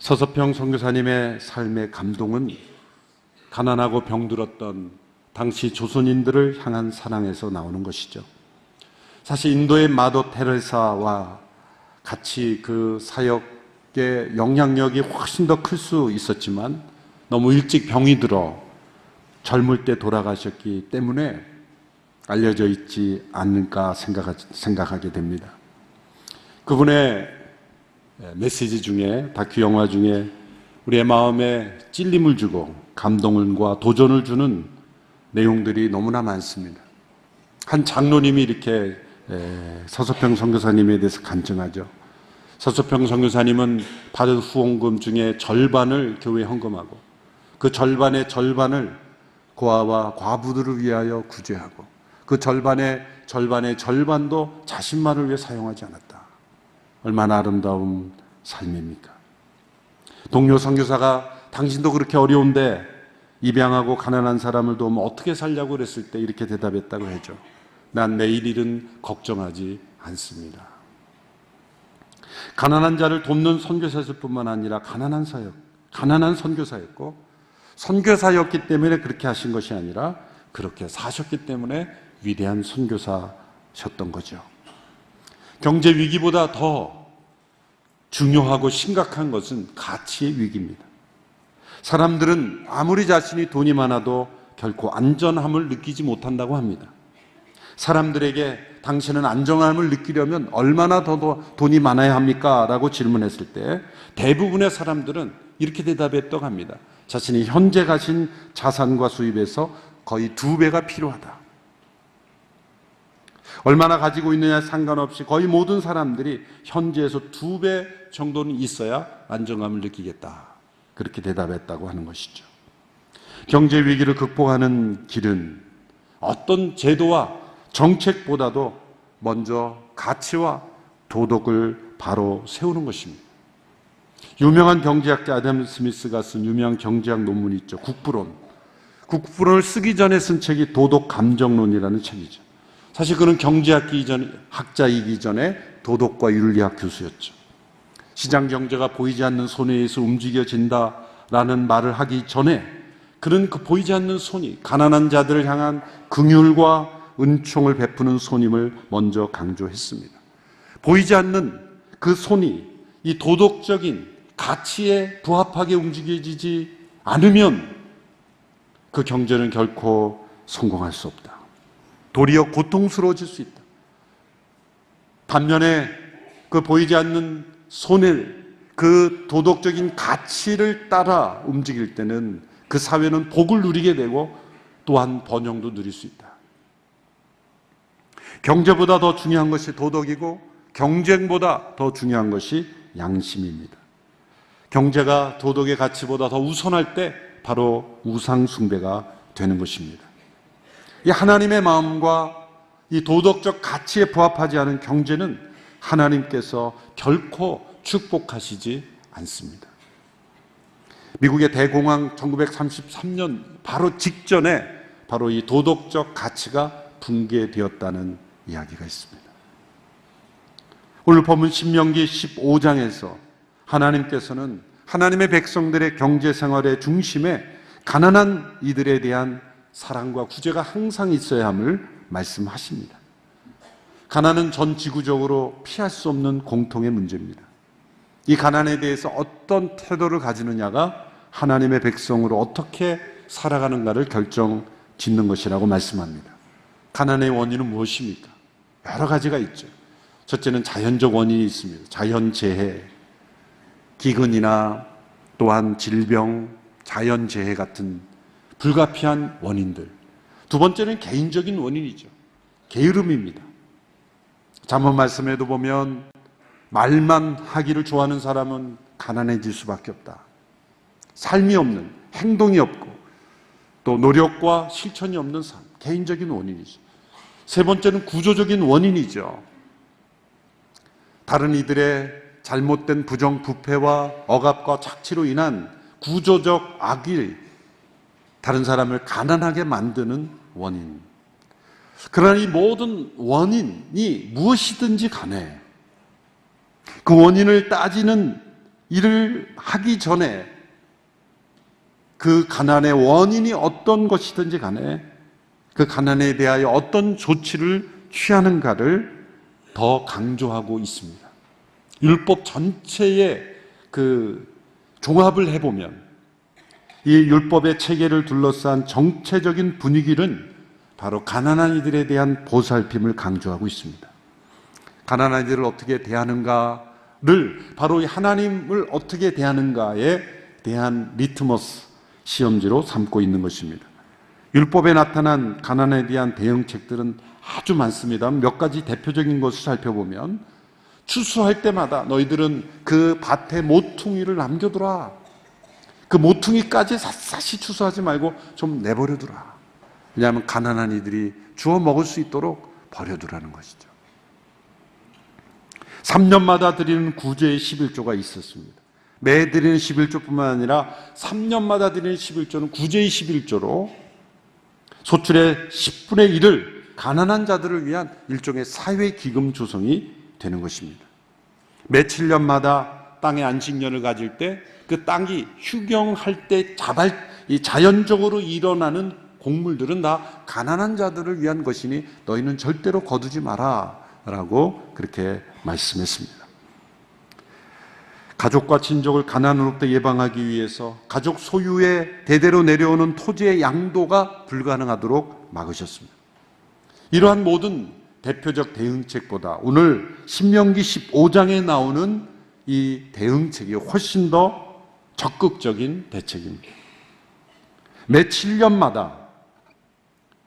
서서평 선교사님의 삶의 감동은 가난하고 병들었던 당시 조선인들을 향한 사랑에서 나오는 것이죠. 사실 인도의 마도 테레사와 같이 그 사역의 영향력이 훨씬 더 클 수 있었지만 너무 일찍 병이 들어 젊을 때 돌아가셨기 때문에 알려져 있지 않을까 생각하, 생각하게 됩니다. 그분의 메시지 중에 다큐 영화 중에 우리의 마음에 찔림을 주고 감동과 도전을 주는 내용들이 너무나 많습니다. 한 장로님이 이렇게 서서평 선교사님에 대해서 간증하죠. 서서평 선교사님은 받은 후원금 중에 절반을 교회에 헌금하고 그 절반의 절반을 고아와 과부들을 위하여 구제하고 그 절반의 절반의 절반도 자신만을 위해 사용하지 않았다. 얼마나 아름다운 삶입니까? 동료 선교사가 당신도 그렇게 어려운데 입양하고 가난한 사람을 도우면 어떻게 살려고 그랬을 때 이렇게 대답했다고 하죠. 난 내일 일은 걱정하지 않습니다. 가난한 자를 돕는 선교사였을 뿐만 아니라 가난한 사역, 가난한 선교사였고 선교사였기 때문에 그렇게 하신 것이 아니라 그렇게 사셨기 때문에 위대한 선교사셨던 거죠. 경제 위기보다 더 중요하고 심각한 것은 가치의 위기입니다. 사람들은 아무리 자신이 돈이 많아도 결코 안전함을 느끼지 못한다고 합니다. 사람들에게 당신은 안정함을 느끼려면 얼마나 더 돈이 많아야 합니까? 라고 질문했을 때 대부분의 사람들은 이렇게 대답했다고 합니다. 자신이 현재 가신 자산과 수입에서 거의 두 배가 필요하다. 얼마나 가지고 있느냐에 상관없이 거의 모든 사람들이 현재에서 두 배 정도는 있어야 안정감을 느끼겠다. 그렇게 대답했다고 하는 것이죠. 경제 위기를 극복하는 길은 어떤 제도와 정책보다도 먼저 가치와 도덕을 바로 세우는 것입니다. 유명한 경제학자 아담 스미스가 쓴 유명한 경제학 논문이 있죠. 국부론. 국부론을 쓰기 전에 쓴 책이 도덕 감정론이라는 책이죠. 사실 그는 경제학기 전 학자이기 전에 도덕과 윤리학 교수였죠. 시장 경제가 보이지 않는 손에 의해서 움직여진다라는 말을 하기 전에 그는 그 보이지 않는 손이 가난한 자들을 향한 긍휼과 은총을 베푸는 손임을 먼저 강조했습니다. 보이지 않는 그 손이 이 도덕적인 가치에 부합하게 움직여지지 않으면 그 경제는 결코 성공할 수 없다. 도리어 고통스러워질 수 있다. 반면에 그 보이지 않는 손을 그 도덕적인 가치를 따라 움직일 때는 그 사회는 복을 누리게 되고 또한 번영도 누릴 수 있다. 경제보다 더 중요한 것이 도덕이고 경쟁보다 더 중요한 것이 양심입니다. 경제가 도덕의 가치보다 더 우선할 때 바로 우상숭배가 되는 것입니다. 이 하나님의 마음과 이 도덕적 가치에 부합하지 않은 경제는 하나님께서 결코 축복하시지 않습니다. 미국의 대공황 1933년 바로 직전에 바로 이 도덕적 가치가 붕괴되었다는 이야기가 있습니다. 오늘 본문 신명기 15장에서 하나님께서는 하나님의 백성들의 경제 생활의 중심에 가난한 이들에 대한 사랑과 구제가 항상 있어야 함을 말씀하십니다. 가난은 전 지구적으로 피할 수 없는 공통의 문제입니다. 이 가난에 대해서 어떤 태도를 가지느냐가 하나님의 백성으로 어떻게 살아가는가를 결정 짓는 것이라고 말씀합니다. 가난의 원인은 무엇입니까? 여러 가지가 있죠. 첫째는 자연적 원인이 있습니다. 자연재해, 기근이나 또한 질병, 자연재해 같은 불가피한 원인들. 두 번째는 개인적인 원인이죠. 게으름입니다. 잠언 말씀에도 보면 말만 하기를 좋아하는 사람은 가난해질 수밖에 없다. 삶이 없는, 행동이 없고, 또 노력과 실천이 없는 삶, 개인적인 원인이죠. 세 번째는 구조적인 원인이죠. 다른 이들의 잘못된 부정 부패와 억압과 착취로 인한 구조적 악일, 다른 사람을 가난하게 만드는 원인. 그러나 이 모든 원인이 무엇이든지 간에 그 원인을 따지는 일을 하기 전에 그 가난의 원인이 어떤 것이든지 간에 그 가난에 대하여 어떤 조치를 취하는가를 더 강조하고 있습니다. 율법 전체의 그 종합을 해보면 이 율법의 체계를 둘러싼 정체적인 분위기는 바로 가난한 이들에 대한 보살핌을 강조하고 있습니다. 가난한 이들을 어떻게 대하는가를 바로 이 하나님을 어떻게 대하는가에 대한 리트머스 시험지로 삼고 있는 것입니다. 율법에 나타난 가난에 대한 대응책들은 아주 많습니다. 몇 가지 대표적인 것을 살펴보면 추수할 때마다 너희들은 그 밭에 모퉁이를 남겨두라. 그 모퉁이까지 샅샅이 추수하지 말고 좀 내버려두라. 왜냐하면 가난한 이들이 주워 먹을 수 있도록 버려두라는 것이죠. 3년마다 드리는 구제의 11조가 있었습니다. 매 드리는 11조뿐만 아니라 3년마다 드리는 11조는 구제의 11조로 소출의 10분의 1을 가난한 자들을 위한 일종의 사회 기금 조성이 되는 것입니다. 매 7년마다 땅의 안식년을 가질 때 그 땅이 휴경할 때 자발, 이 자연적으로 일어나는 곡물들은 다 가난한 자들을 위한 것이니 너희는 절대로 거두지 마라. 라고 그렇게 말씀했습니다. 가족과 친족을 가난으로부터 예방하기 위해서 가족 소유의 대대로 내려오는 토지의 양도가 불가능하도록 막으셨습니다. 이러한 모든 대표적 대응책보다 오늘 신명기 15장에 나오는 이 대응책이 훨씬 더 적극적인 대책입니다. 매 7년마다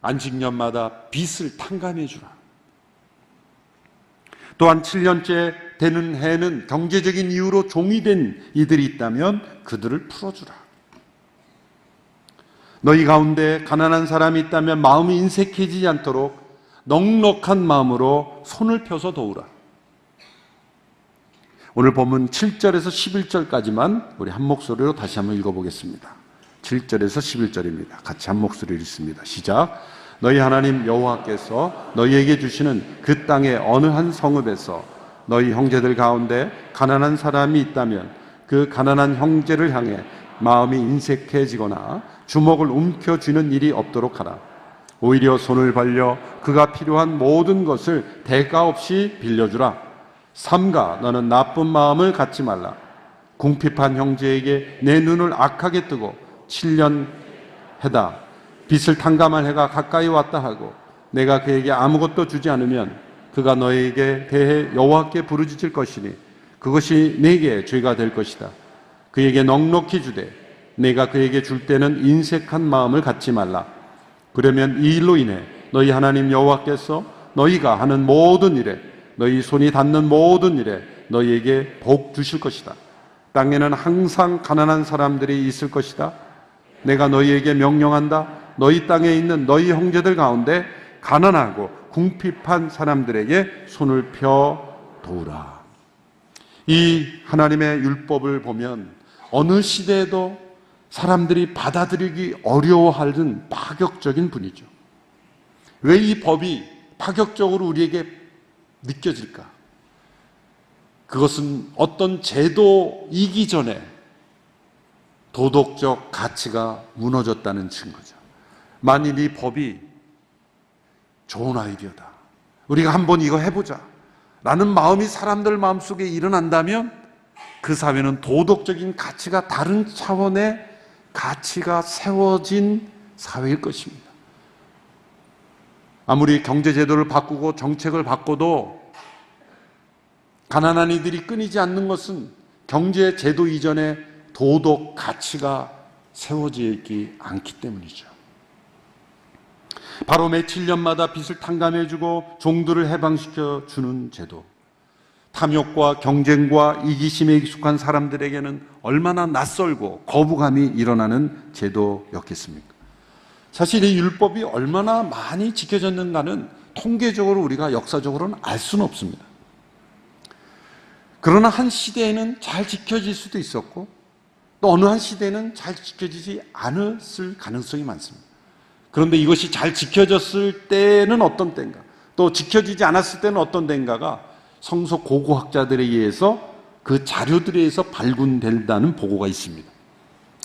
안식년마다 빚을 탕감해 주라. 또한 7년째 되는 해는 경제적인 이유로 종이 된 이들이 있다면 그들을 풀어주라. 너희 가운데 가난한 사람이 있다면 마음이 인색해지지 않도록 넉넉한 마음으로 손을 펴서 도우라. 오늘 본문 7절에서 11절까지만 우리 한 목소리로 다시 한번 읽어보겠습니다. 7절에서 11절입니다. 같이 한 목소리로 읽습니다. 시작. 너희 하나님 여호와께서 너희에게 주시는 그 땅의 어느 한 성읍에서 너희 형제들 가운데 가난한 사람이 있다면 그 가난한 형제를 향해 마음이 인색해지거나 주먹을 움켜쥐는 일이 없도록 하라. 오히려 손을 벌려 그가 필요한 모든 것을 대가 없이 빌려주라. 삼가 너는 나쁜 마음을 갖지 말라. 궁핍한 형제에게 내 눈을 악하게 뜨고 7년 해다. 빚을 탕감할 해가 가까이 왔다 하고 내가 그에게 아무것도 주지 않으면 그가 너에게 대해 여호와께 부르짖을 것이니 그것이 내게 죄가 될 것이다. 그에게 넉넉히 주되 내가 그에게 줄 때는 인색한 마음을 갖지 말라. 그러면 이 일로 인해 너희 하나님 여호와께서 너희가 하는 모든 일에 너희 손이 닿는 모든 일에 너희에게 복 주실 것이다. 땅에는 항상 가난한 사람들이 있을 것이다. 내가 너희에게 명령한다. 너희 땅에 있는 너희 형제들 가운데 가난하고 궁핍한 사람들에게 손을 펴 도우라. 이 하나님의 율법을 보면 어느 시대에도 사람들이 받아들이기 어려워하는 파격적인 분이죠. 왜 이 법이 파격적으로 우리에게 느껴질까? 그것은 어떤 제도이기 전에 도덕적 가치가 무너졌다는 증거죠. 만일 이 법이 좋은 아이디어다. 우리가 한번 이거 해보자. 라는 마음이 사람들 마음속에 일어난다면 그 사회는 도덕적인 가치가 다른 차원의 가치가 세워진 사회일 것입니다. 아무리 경제제도를 바꾸고 정책을 바꿔도 가난한 이들이 끊이지 않는 것은 경제제도 이전에 도덕 가치가 세워져 있지 않기 때문이죠. 바로 매 7년마다 빚을 탕감해주고 종들을 해방시켜 주는 제도. 탐욕과 경쟁과 이기심에 익숙한 사람들에게는 얼마나 낯설고 거부감이 일어나는 제도였겠습니까? 사실 이 율법이 얼마나 많이 지켜졌는가는 통계적으로 우리가 역사적으로는 알 수는 없습니다. 그러나 한 시대에는 잘 지켜질 수도 있었고 또 어느 한 시대는 잘 지켜지지 않았을 가능성이 많습니다. 그런데 이것이 잘 지켜졌을 때는 어떤 때인가, 또 지켜지지 않았을 때는 어떤 때인가가 성서 고고학자들에 의해서 그 자료들에 의해서 발굴된다는 보고가 있습니다.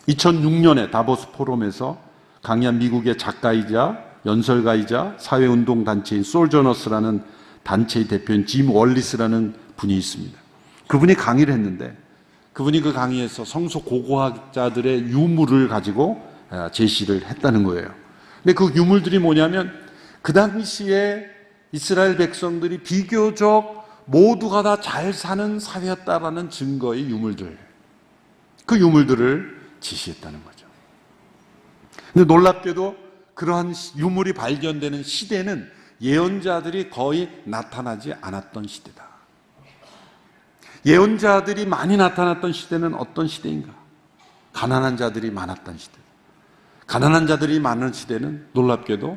2006년에 다보스 포럼에서 강의한 미국의 작가이자 연설가이자 사회운동 단체인 솔저너스라는 단체의 대표인 짐 월리스라는 분이 있습니다. 그분이 강의를 했는데 그분이 그 강의에서 성소 고고학자들의 유물을 가지고 아, 제시를 했다는 거예요. 근데 그 유물들이 뭐냐면 그 당시에 이스라엘 백성들이 비교적 모두가 다 잘 사는 사회였다라는 증거의 유물들. 그 유물들을 지시했다는 거죠. 근데 놀랍게도 그러한 유물이 발견되는 시대는 예언자들이 거의 나타나지 않았던 시대다. 예언자들이 많이 나타났던 시대는 어떤 시대인가? 가난한 자들이 많았던 시대. 가난한 자들이 많은 시대는 놀랍게도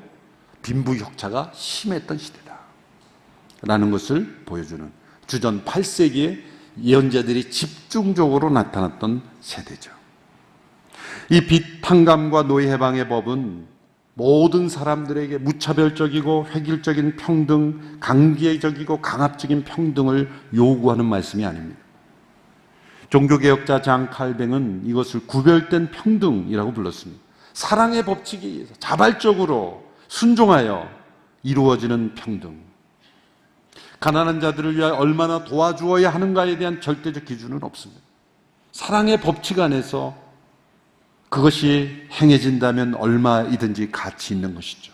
빈부격차가 심했던 시대다. 라는 것을 보여주는 주전 8세기에 예언자들이 집중적으로 나타났던 세대죠. 이 빚탕감과 노예 해방의 법은 모든 사람들에게 무차별적이고 획일적인 평등, 강제적이고 강압적인 평등을 요구하는 말씀이 아닙니다. 종교개혁자 장 칼뱅은 이것을 구별된 평등이라고 불렀습니다. 사랑의 의해서 자발적으로 순종하여 이루어지는 평등. 가난한 자들을 위하여 얼마나 도와주어야 하는가에 대한 절대적 기준은 없습니다. 사랑의 법칙 안에서 그것이 행해진다면 얼마이든지 가치 있는 것이죠.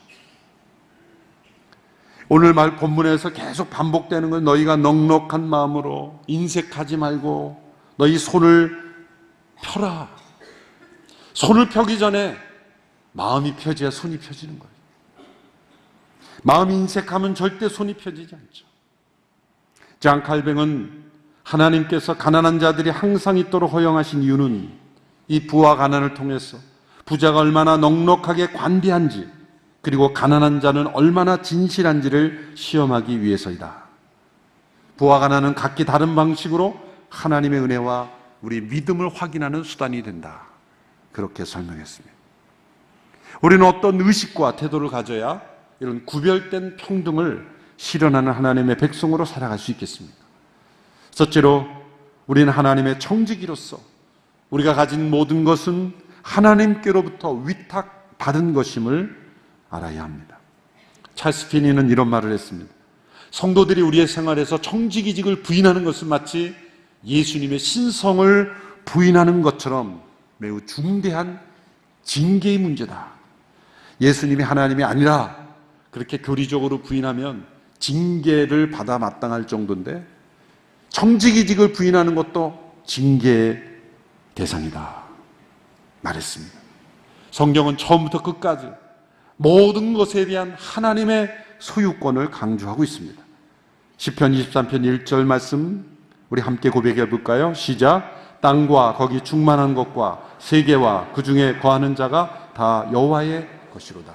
오늘 말 본문에서 계속 반복되는 건 너희가 넉넉한 마음으로 인색하지 말고 너희 손을 펴라. 손을 펴기 전에 마음이 펴져야 손이 펴지는 거예요. 마음이 인색하면 절대 손이 펴지지 않죠. 장 칼뱅은 하나님께서 가난한 자들이 항상 있도록 허용하신 이유는 이 부와 가난을 통해서 부자가 얼마나 넉넉하게 관대한지 그리고 가난한 자는 얼마나 진실한지를 시험하기 위해서이다. 부와 가난은 각기 다른 방식으로 하나님의 은혜와 우리 믿음을 확인하는 수단이 된다. 그렇게 설명했습니다. 우리는 어떤 의식과 태도를 가져야 이런 구별된 평등을 실현하는 하나님의 백성으로 살아갈 수 있겠습니까? 첫째로 우리는 하나님의 청지기로서 우리가 가진 모든 것은 하나님께로부터 위탁받은 것임을 알아야 합니다. 찰스 피니는 이런 말을 했습니다. 성도들이 우리의 생활에서 청지기직을 부인하는 것은 마치 예수님의 신성을 부인하는 것처럼 매우 중대한 징계의 문제다. 예수님이 하나님이 아니라 그렇게 교리적으로 부인하면 징계를 받아 마땅할 정도인데 청지기직을 부인하는 것도 징계의 대상이다. 말했습니다. 성경은 처음부터 끝까지 모든 것에 대한 하나님의 소유권을 강조하고 있습니다. 10편 23편 1절 말씀 우리 함께 고백해 볼까요? 시작. 땅과 거기 충만한 것과 세계와 그 중에 거하는 자가 다 여호와의 것이로다.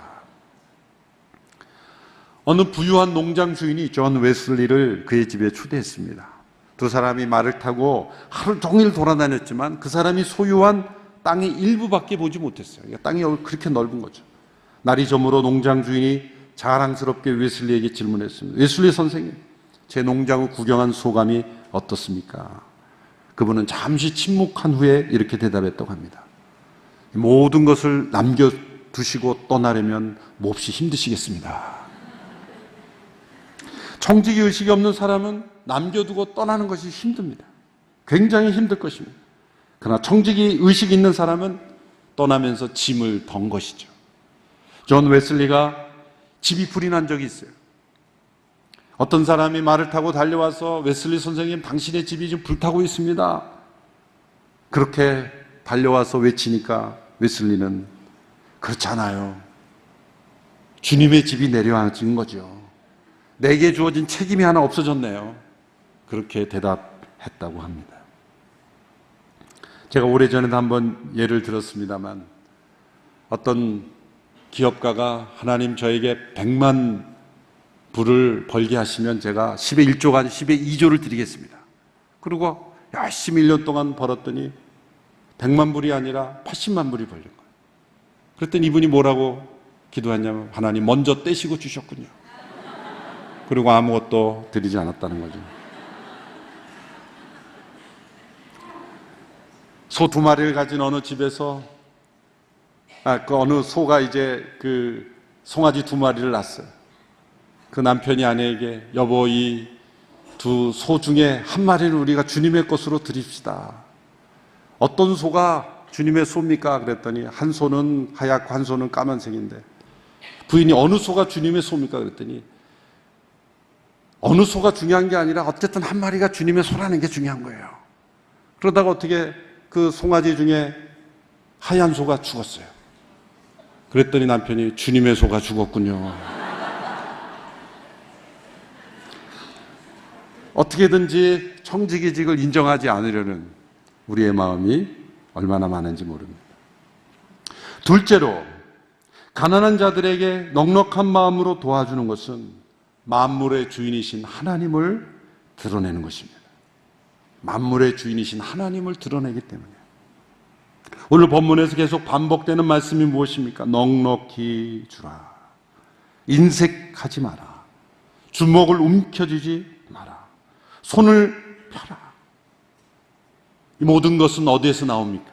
어느 부유한 농장 주인이 존 웨슬리를 그의 집에 초대했습니다. 두 사람이 말을 타고 하루 종일 돌아다녔지만 그 사람이 소유한 땅의 일부밖에 보지 못했어요. 땅이 그렇게 넓은 거죠. 날이 저물어 농장 주인이 자랑스럽게 웨슬리에게 질문했습니다. 웨슬리 선생님, 제 농장을 구경한 소감이 어떻습니까? 그분은 잠시 침묵한 후에 이렇게 대답했다고 합니다. 모든 것을 남겨두시고 떠나려면 몹시 힘드시겠습니다. 청지기 의식이 없는 사람은 남겨두고 떠나는 것이 힘듭니다. 굉장히 힘들 것입니다. 그러나 청지기 의식이 있는 사람은 떠나면서 짐을 던 것이죠. 존 웨슬리가 집이 불이 난 적이 있어요. 어떤 사람이 말을 타고 달려와서 웨슬리 선생님 당신의 집이 지금 불타고 있습니다. 그렇게 달려와서 외치니까 웨슬리는 그렇잖아요. 주님의 집이 내려앉은 거죠. 내게 주어진 책임이 하나 없어졌네요. 그렇게 대답했다고 합니다. 제가 오래전에도 한번 예를 들었습니다만 어떤 기업가가 하나님 저에게 100만 불을 벌게 하시면 제가 10의 1조가 아니라 10의 2조를 드리겠습니다. 그리고 열심히 1년 동안 벌었더니 100만 불이 아니라 80만 불이 벌린 거예요. 그랬더니 이분이 뭐라고 기도했냐면 하나님 먼저 떼시고 주셨군요. 그리고 아무것도 드리지 않았다는 거죠. 소 두 마리를 가진 어느 집에서 아, 그 어느 소가 이제 그 송아지 두 마리를 낳았어요. 그 남편이 아내에게 여보 이 두 소 중에 한 마리를 우리가 주님의 것으로 드립시다. 어떤 소가 주님의 소입니까? 그랬더니 한 소는 하얗고 한 소는 까만색인데 부인이 어느 소가 주님의 소입니까? 그랬더니 어느 소가 중요한 게 아니라 어쨌든 한 마리가 주님의 소라는 게 중요한 거예요. 그러다가 어떻게 그 송아지 중에 하얀 소가 죽었어요. 그랬더니 남편이 주님의 소가 죽었군요. 어떻게든지 청지기직을 인정하지 않으려는 우리의 마음이 얼마나 많은지 모릅니다. 둘째로, 가난한 자들에게 넉넉한 마음으로 도와주는 것은 만물의 주인이신 하나님을 드러내는 것입니다. 만물의 주인이신 하나님을 드러내기 때문이에요. 오늘 본문에서 계속 반복되는 말씀이 무엇입니까? 넉넉히 주라. 인색하지 마라. 주먹을 움켜쥐지 마라. 손을 펴라. 이 모든 것은 어디에서 나옵니까?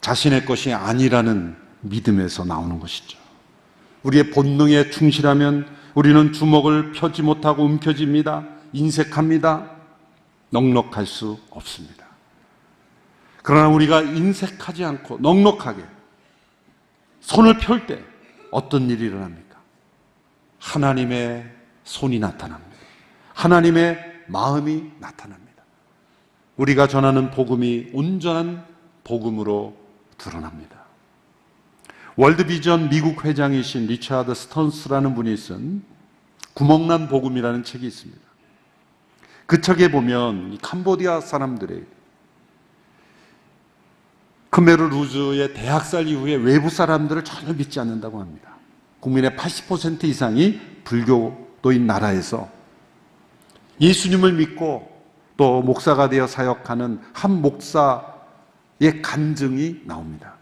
자신의 것이 아니라는 믿음에서 나오는 것이죠. 우리의 본능에 충실하면 우리는 주먹을 펴지 못하고 움켜집니다. 인색합니다. 넉넉할 수 없습니다. 그러나 우리가 인색하지 않고 넉넉하게 손을 펼 때 어떤 일이 일어납니까? 하나님의 손이 나타납니다. 하나님의 마음이 나타납니다. 우리가 전하는 복음이 온전한 복음으로 드러납니다. 월드비전 미국 회장이신 리차드 스턴스라는 분이 쓴 구멍난 복음이라는 책이 있습니다. 그 책에 보면 캄보디아 사람들의 크메르 루즈의 대학살 이후에 외부 사람들을 전혀 믿지 않는다고 합니다. 국민의 80% 이상이 불교도인 나라에서 예수님을 믿고 또 목사가 되어 사역하는 한 목사의 간증이 나옵니다.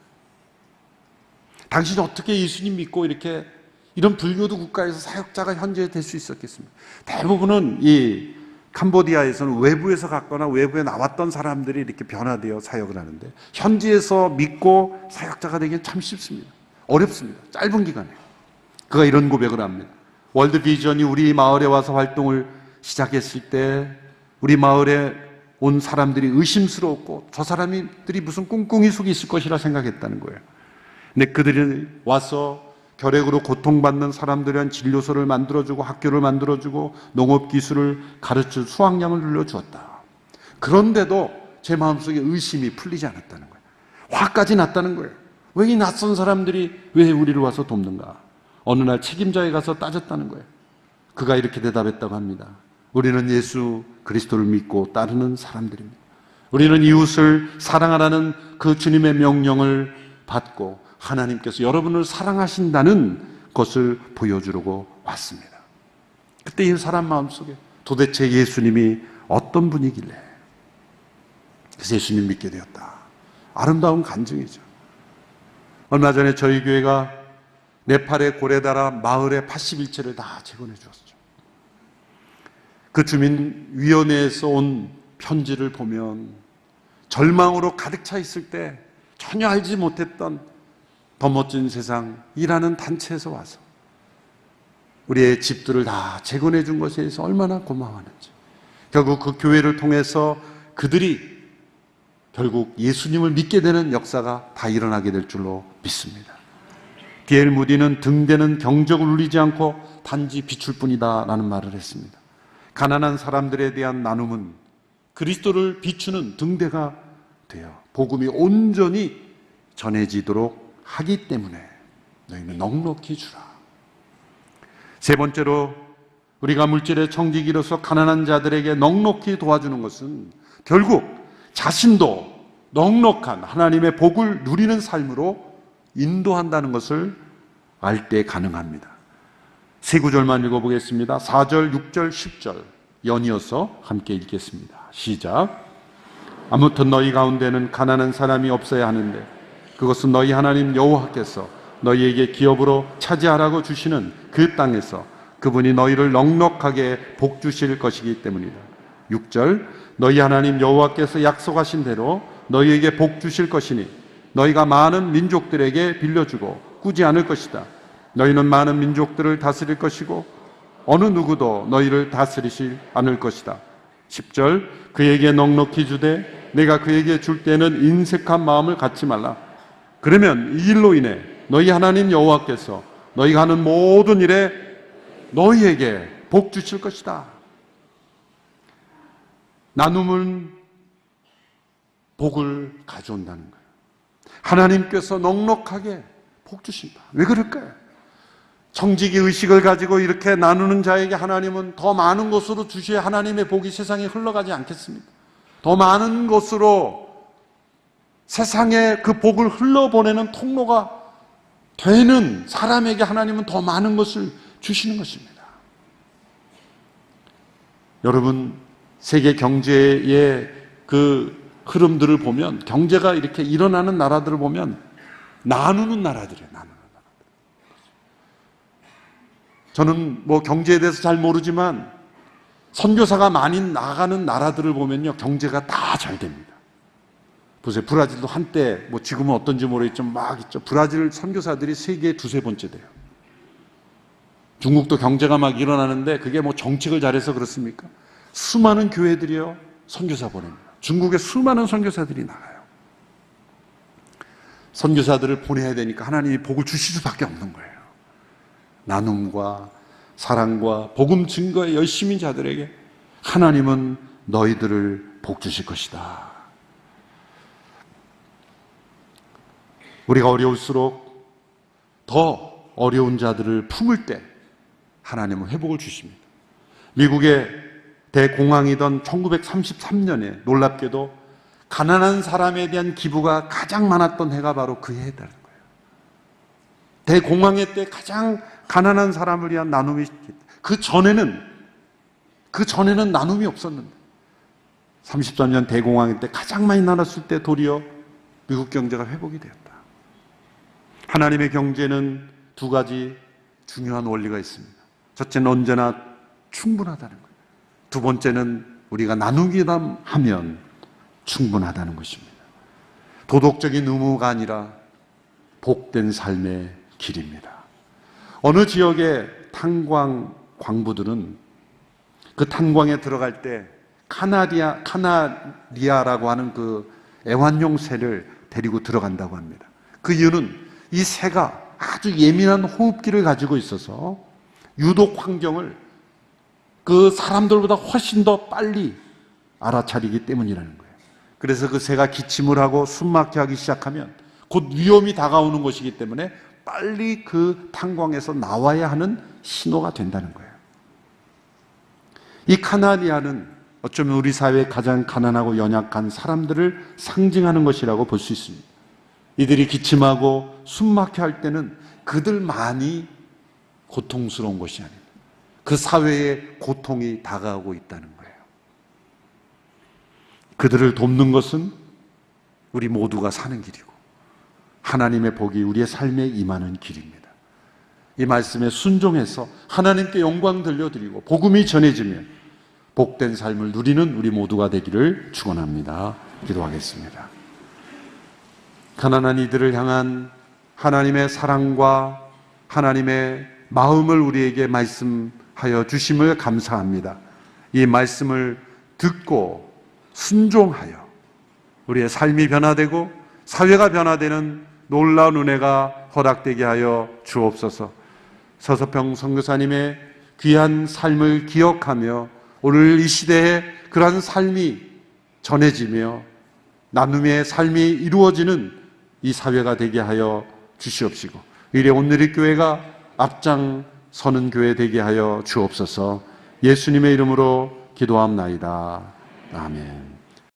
당신이 어떻게 예수님 믿고 이렇게 이런 불교도 국가에서 사역자가 현재 될 수 있었겠습니까? 대부분은 이 캄보디아에서는 외부에서 갔거나 외부에 나왔던 사람들이 이렇게 변화되어 사역을 하는데 현지에서 믿고 사역자가 되기는 참 쉽습니다. 어렵습니다. 짧은 기간에. 그가 이런 고백을 합니다. 월드 비전이 우리 마을에 와서 활동을 시작했을 때 우리 마을에 온 사람들이 의심스러웠고 저 사람들이 무슨 꿍꿍이 속에 있을 것이라 생각했다는 거예요. 근데 그들이 와서 결핵으로 고통받는 사람들에 대한 진료소를 만들어주고 학교를 만들어주고 농업 기술을 가르쳐 수확량을 늘려주었다. 그런데도 제 마음속에 의심이 풀리지 않았다는 거예요. 화까지 났다는 거예요. 왜 이 낯선 사람들이 왜 우리를 와서 돕는가? 어느 날 책임자에 가서 따졌다는 거예요. 그가 이렇게 대답했다고 합니다. 우리는 예수 그리스도를 믿고 따르는 사람들입니다. 우리는 이웃을 사랑하라는 그 주님의 명령을 받고 하나님께서 여러분을 사랑하신다는 것을 보여주려고 왔습니다. 그때 이 사람 마음속에 도대체 예수님이 어떤 분이길래 그래서 예수님 믿게 되었다. 아름다운 간증이죠. 얼마 전에 저희 교회가 네팔의 고레다라 마을의 81채를 다 재건해 주었죠. 그 주민위원회에서 온 편지를 보면 절망으로 가득 차 있을 때 전혀 알지 못했던 더 멋진 세상이라는 단체에서 와서 우리의 집들을 다 재건해 준 것에 대해서 얼마나 고마워하는지. 결국 그 교회를 통해서 그들이 결국 예수님을 믿게 되는 역사가 다 일어나게 될 줄로 믿습니다. 디엘 무디는 등대는 경적을 울리지 않고 단지 비출 뿐이다 라는 말을 했습니다. 가난한 사람들에 대한 나눔은 그리스도를 비추는 등대가 되어 복음이 온전히 전해지도록 하기 때문에 너희는 넉넉히 주라. 세 번째로 우리가 물질의 청지기로서 가난한 자들에게 넉넉히 도와주는 것은 결국 자신도 넉넉한 하나님의 복을 누리는 삶으로 인도한다는 것을 알 때 가능합니다. 세 구절만 읽어보겠습니다. 4절, 6절, 10절 연이어서 함께 읽겠습니다. 시작. 아무튼 너희 가운데는 가난한 사람이 없어야 하는데 그것은 너희 하나님 여호와께서 너희에게 기업으로 차지하라고 주시는 그 땅에서 그분이 너희를 넉넉하게 복 주실 것이기 때문이다. 6절 너희 하나님 여호와께서 약속하신 대로 너희에게 복 주실 것이니 너희가 많은 민족들에게 빌려주고 꾸지 않을 것이다. 너희는 많은 민족들을 다스릴 것이고 어느 누구도 너희를 다스리지 않을 것이다. 10절 그에게 넉넉히 주되 내가 그에게 줄 때는 인색한 마음을 갖지 말라. 그러면 이 일로 인해 너희 하나님 여호와께서 너희가 하는 모든 일에 너희에게 복 주실 것이다. 나눔은 복을 가져온다는 거예요. 하나님께서 넉넉하게 복 주신다. 왜 그럴까요? 정직의 의식을 가지고 이렇게 나누는 자에게 하나님은 더 많은 것으로 주셔야 하나님의 복이 세상에 흘러가지 않겠습니까? 더 많은 것으로 세상에 그 복을 흘러보내는 통로가 되는 사람에게 하나님은 더 많은 것을 주시는 것입니다. 여러분, 세계 경제의 그 흐름들을 보면, 경제가 이렇게 일어나는 나라들을 보면, 나누는 나라들이에요, 나누는 나라들. 저는 뭐 경제에 대해서 잘 모르지만, 선교사가 많이 나가는 나라들을 보면요, 경제가 다 잘 됩니다. 보세요. 브라질도 한때, 뭐 지금은 어떤지 모르겠지만 막 있죠. 브라질 선교사들이 세계 두세 번째 돼요. 중국도 경제가 막 일어나는데 그게 뭐 정책을 잘해서 그렇습니까? 수많은 교회들이요. 선교사 보냅니다. 중국에 수많은 선교사들이 나가요. 선교사들을 보내야 되니까 하나님이 복을 주실 수밖에 없는 거예요. 나눔과 사랑과 복음 증거에 열심인 자들에게 하나님은 너희들을 복 주실 것이다. 우리가 어려울수록 더 어려운 자들을 품을 때 하나님은 회복을 주십니다. 미국의 대공황이던 1933년에 놀랍게도 가난한 사람에 대한 기부가 가장 많았던 해가 바로 그 해다는 거예요. 대공황의 때 가장 가난한 사람을 위한 나눔이 그 전에는 그 전에는 나눔이 없었는데 33년 대공황의 때 가장 많이 나눴을 때 도리어 미국 경제가 회복이 되었다. 하나님의 경제는 두 가지 중요한 원리가 있습니다. 첫째는 언제나 충분하다는 거예요. 두 번째는 우리가 나누기만 하면 충분하다는 것입니다. 도덕적인 의무가 아니라 복된 삶의 길입니다. 어느 지역의 탄광 광부들은 그 탄광에 들어갈 때 카나리아, 카나리아라고 하는 그 애완용 새를 데리고 들어간다고 합니다. 그 이유는 이 새가 아주 예민한 호흡기를 가지고 있어서 유독 환경을 그 사람들보다 훨씬 더 빨리 알아차리기 때문이라는 거예요. 그래서 그 새가 기침을 하고 숨막혀 하기 시작하면 곧 위험이 다가오는 것이기 때문에 빨리 그 탄광에서 나와야 하는 신호가 된다는 거예요. 이 카나리아는 어쩌면 우리 사회의 가장 가난하고 연약한 사람들을 상징하는 것이라고 볼 수 있습니다. 이들이 기침하고 숨막혀 할 때는 그들만이 고통스러운 것이 아닙니다. 그 사회에 고통이 다가오고 있다는 거예요. 그들을 돕는 것은 우리 모두가 사는 길이고 하나님의 복이 우리의 삶에 임하는 길입니다. 이 말씀에 순종해서 하나님께 영광 들려드리고 복음이 전해지면 복된 삶을 누리는 우리 모두가 되기를 축원합니다. 기도하겠습니다. 가난한 이들을 향한 하나님의 사랑과 하나님의 마음을 우리에게 말씀하여 주심을 감사합니다. 이 말씀을 듣고 순종하여 우리의 삶이 변화되고 사회가 변화되는 놀라운 은혜가 허락되게 하여 주옵소서. 서서평 선교사님의 귀한 삶을 기억하며 오늘 이 시대에 그러한 삶이 전해지며 나눔의 삶이 이루어지는 이 사회가 되게 하여 주시옵시고 이래 오늘의 교회가 앞장 서는 교회 되게 하여 주옵소서 예수님의 이름으로 기도함나이다. 아멘.